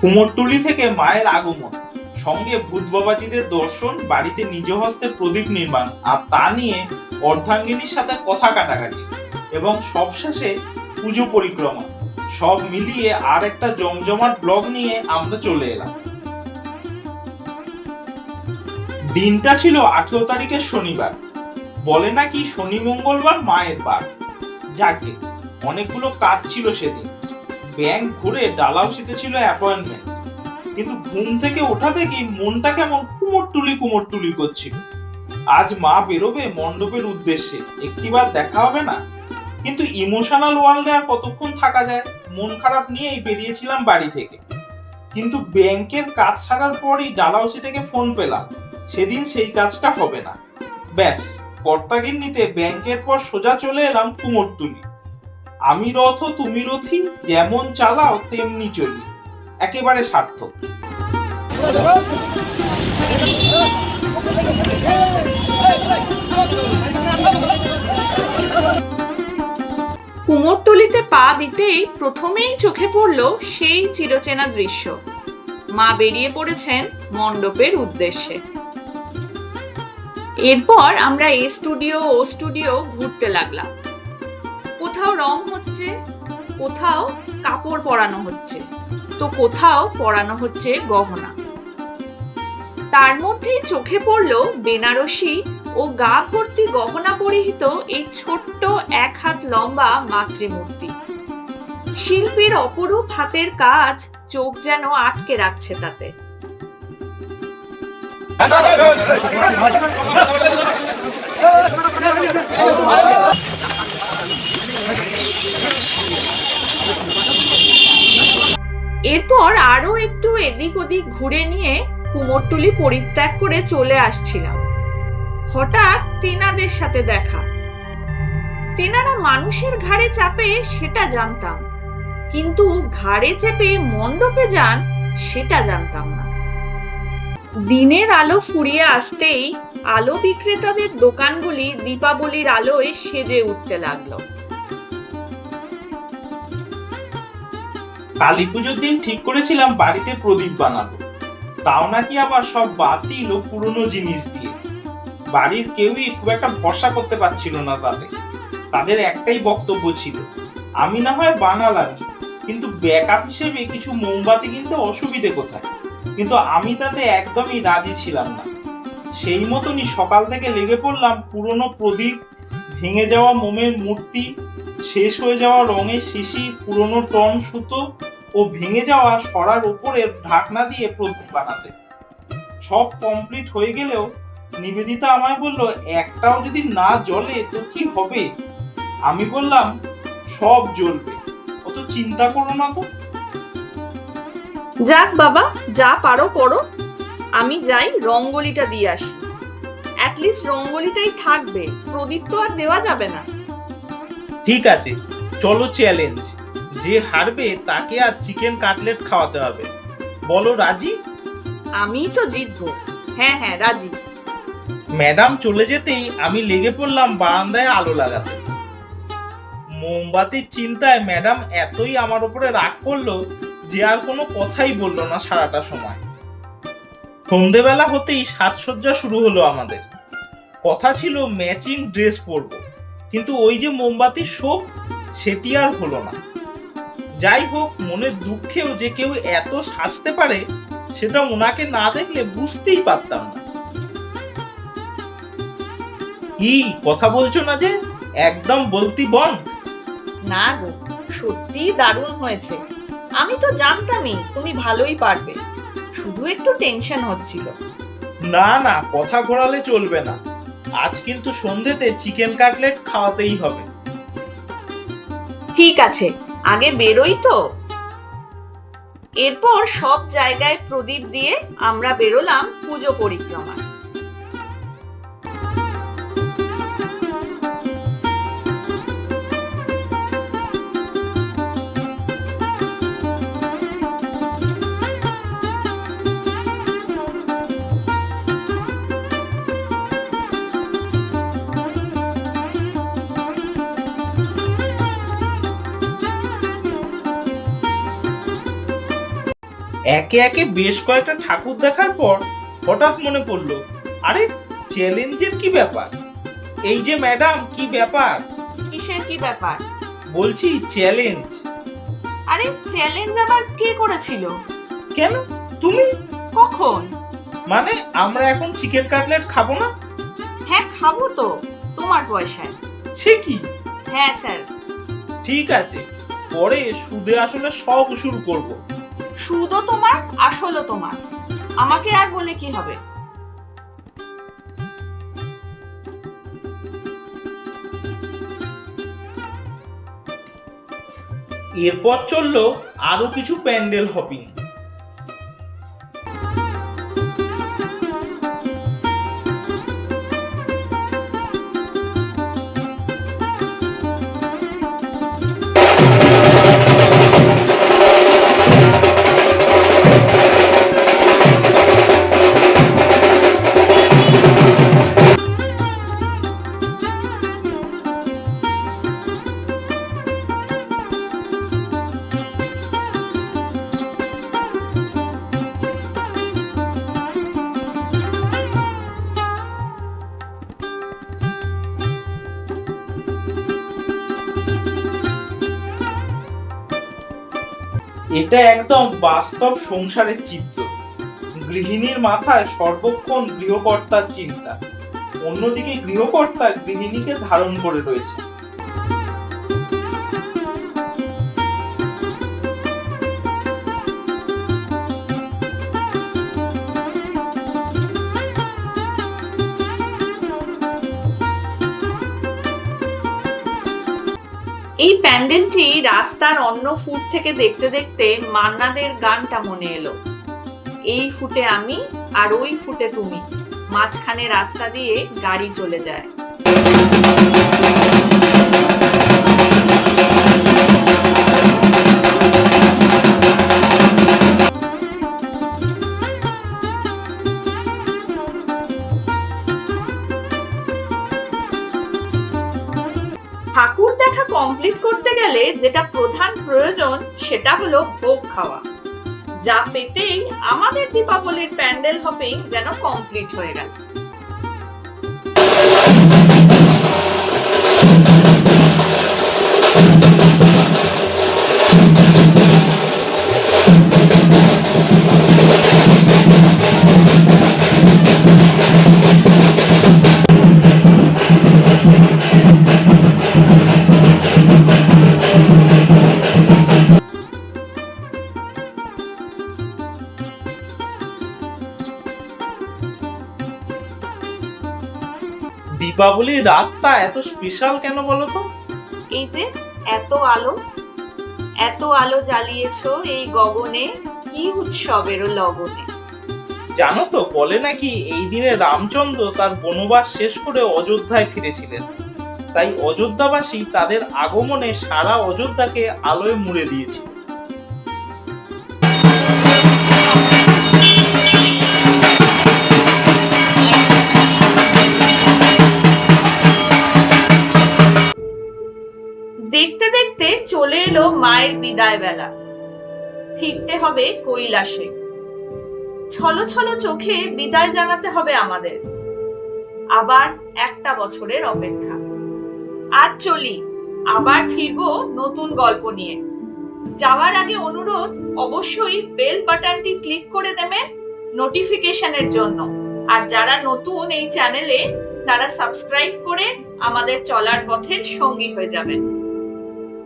কুমোরটুলি থেকে মায়ের আগমন। সঙ্গে ভূত বাবাজিদের দর্শন, বাড়িতে নিজ হস্তে প্রদীপ নির্মাণ, আর তা নিয়ে অর্ধাঙ্গিনীর সাথে কথা কাটাকাটি, এবং সবশেষে পুজো পরিক্রমা। সব মিলিয়ে আর একটা জমজমাট ব্লগ নিয়ে আমরা চলে এলাম। দিনটা ছিল আঠেরো তারিখের শনিবার। বলে নাকি শনি মঙ্গলবার মায়ের বার যাকে অনেকগুলো কাজ ছিল সেদিন। ব্যাংক ঘুরে ডালাউসিতে ছিল অ্যাপয়েন্টমেন্ট কিন্তু ঘুম থেকে ওঠা থেকেই মনটা কেমন কুমোরটুলি কুমোরটুলি করছিল। আজ মা বেরোবে মণ্ডপের উদ্দেশ্যে, একটিবার দেখা হবে না। কিন্তু ইমোশনাল ওয়ার্ল্ডে আর কতক্ষণ থাকা যায়, মন খারাপ নিয়েই বেরিয়েছিলাম বাড়ি থেকে। কিন্তু ব্যাংকের কাজ ছাড়ার পরই ডালাউসি থেকে ফোন পেলাম। সেদিন সেই কাজটা হবে না। ব্যাস, কর্তাগিন্নিতে ব্যাংকের পর সোজা চলে এলাম কুমোরটুলি। আমি রথ, তুমি রথি, যেমন চালাও তেমনি চলি। একেবারে সার্থক। কুমোরটুলিতে পা দিতেই প্রথমেই চোখে পড়ল সেই চিরচেনা দৃশ্য। মা বেরিয়ে পড়েছেন মণ্ডপের উদ্দেশ্যে। এরপর আমরা এ স্টুডিও ও স্টুডিও ঘুরতে লাগলাম। কোথাও রং হচ্ছে কোথাও কাপড় পরানো হচ্ছে তো কোথাও পরানো হচ্ছে গহনা তার মধ্যেই চোখে পড়ল বেনারসি ও গা ভর্তি গহনা পরিহিত এই ছোট্ট এক হাত লম্বা মাতৃমূর্তি শিল্পীর অপরূপ হাতের কাজ চোখ যেন আটকে রাখছে তাতে এরপর আরও একটু এদিক ওদিক ঘুরে নিয়ে কুমোরটুলি পরিত্যাগ করে চলে আসছিলাম। হঠাৎ তেনাদের সাথে দেখা। তেনারা মানুষের ঘাড়ে চাপে সেটা জানতাম। কিন্তু ঘাড়ে চেপে মণ্ডপে যান, সেটা জানতাম না। দিনের আলো ফুরিয়ে আসতেই আলো বিক্রেতাদের দোকানগুলি দীপাবলির আলোয় সেজে উঠতে লাগল। কালী পুজোর দিন ঠিক করেছিলাম বাড়িতে প্রদীপ বানাবো। তাও নাকি আবার সব বাতিল ও পুরনো জিনিস দিয়ে। বাড়ির কেউই খুব একটা ভরসা করতে পারছিল না তাতে। তাদের একটাই বক্তব্য ছিল, আমি না হয় বানালামই, কিন্তু ব্যাকআপ হিসেবে কিছু মোমবাতি কিনতে অসুবিধে কোথায়? কিন্তু আমি তাতে একদমই রাজি ছিলাম না। সেই মতনই সকাল থেকে লেগে পড়লাম পুরনো প্রদীপ, ভেঙে যাওয়া মোমের মূর্তি, শেষ হয়ে যাওয়া রঙের শিশি, পুরনো টন সুতো ও ভেঙে যাওয়া সরার উপরে ঢাকনা দিয়ে প্রদীপ বানাতে। সব কমপ্লিট হয়ে গেলেও নিবেদিতা আমায় বলল একটাও যদি না জ্বলে তো কি হবে? আমি বললাম সব জ্বলবে। অত চিন্তা করো না তো। যাক বাবা যা পারো করো। আমি যাই রঙ্গোলিটা দিয়ে আসি। অ্যাটলিস্ট রঙ্গোলিটাই থাকবে। প্রদীপ তো আর দেওয়া যাবে না। ঠিক আছে চলো চ্যালেঞ্জ যে হারবে তাকে আর চিকেন কাটলেট খাওয়াতে হবে। বলো রাজি? আমিই তো জিতবো। হ্যাঁ হ্যাঁ রাজি। ম্যাডাম চলে যেতেই আমি লেগে পড়লাম বারান্দায় আলো লাগাতে। মোমবাতির চিন্তায় ম্যাডাম এতই আমার উপরে রাগ করল যে আর কোনো কথাই বলল না সারাটা সময়। সন্ধেবেলা হতেই সাজসজ্জা শুরু হলো আমাদের। কথা ছিল ম্যাচিং ড্রেস পরবো। কিন্তু ওই যে মোমবাতির শোক সেটি আর হলো না। যাই হোক মনের দুঃখেও যে কেউ এত সাজতে পারে সেটা ওনাকে না দেখলে বুঝতেই পারতাম না। কি কথা বলছো না যে? একদম বলতি বন্ধ। না গো সত্যি দারুণ হয়েছে। আমি তো জানতামই তুমি ভালোই পারবে। শুধু একটু টেনশন হচ্ছিল। না না কথা ঘোরালে চলবে না। আজ কিন্তু সন্ধেতে চিকেন কাটলেট খাওয়াতেই হবে। ঠিক আছে আগে বেরোই তো। এরপর সব জায়গায় প্রদীপ দিয়ে আমরা বেরোলাম পুজো পরিক্রমায়। একে একে বেশ কয়েকটা ঠাকুর দেখার পর হঠাৎ মনে পড়ল আরে চ্যালেঞ্জের কি ব্যাপার? এই যে ম্যাডাম কি ব্যাপার? কিসের কি ব্যাপার? বলছি চ্যালেঞ্জ। আরে চ্যালেঞ্জ আবার কে করেছিল? কেন? তুমি? কখন? মানে আমরা এখন চিকেন কাটলেট খাব না? হ্যাঁ খাব তো তোমার পয়সায়। সে কি? হ্যাঁ স্যার। ঠিক আছে পরে সুদে আসলে সব উসুল করব। সুদও তোমার, আসলও তোমার। আমাকে আর বলে কি হবে? এরপর চলল আরও কিছু প্যান্ডেল হপিং। এটা একদম বাস্তব সংসারের চিত্র। গৃহিণীর মাথায় সর্বক্ষণ গৃহকর্তার চিন্তা। অন্যদিকে গৃহকর্তা গৃহিণীকে ধারণ করে রয়েছে এই প্যান্ডেলটি রাস্তার অন্য ফুট থেকে দেখতে দেখতে মান্নাদের গানটা মনে এলো। এই ফুটে আমি আর ওই ফুটে তুমি। মাঝখানে রাস্তা দিয়ে গাড়ি চলে যায়। প্রয়োজন, সেটা হলো ভোগ খাওয়া। যা পেতেই আমাদের দীপাবলির প্যান্ডেল হপিং যেন কমপ্লিট হয়ে গেল। দীপাবলির রাতটা এত স্পেশাল কেন বলো তো এই যে এত আলো এত আলো জ্বালিয়েছো এই গগনে কি উৎসবেরও লগনে। জানো তো বলে নাকি এই দিনে রামচন্দ্র তার বনবাস শেষ করে অযোধ্যায় ফিরেছিলেন। তাই অযোধ্যাবাসী তাদের আগমনে সারা অযোধ্যাকে আলোয় মুড়ে দিয়েছিল। দেখতে দেখতে চলে এলো মায়ের বিদায় বেলা ফিরতে হবে কৈলাসে। ছলো ছলো চোখে বিদায় জানাতে হবে আমাদের। আবার একটা বছরের অপেক্ষা। আজ চলি, আবার ফিরবো নতুন গল্প নিয়ে। যাওয়ার আগে অনুরোধ, অবশ্যই বেল বাটনটি ক্লিক করে দেবেন নোটিফিকেশনের জন্য। আর যারা নতুন এই চ্যানেলে, তারা সাবস্ক্রাইব করে আমাদের চলার পথের সঙ্গী হয়ে যাবেন।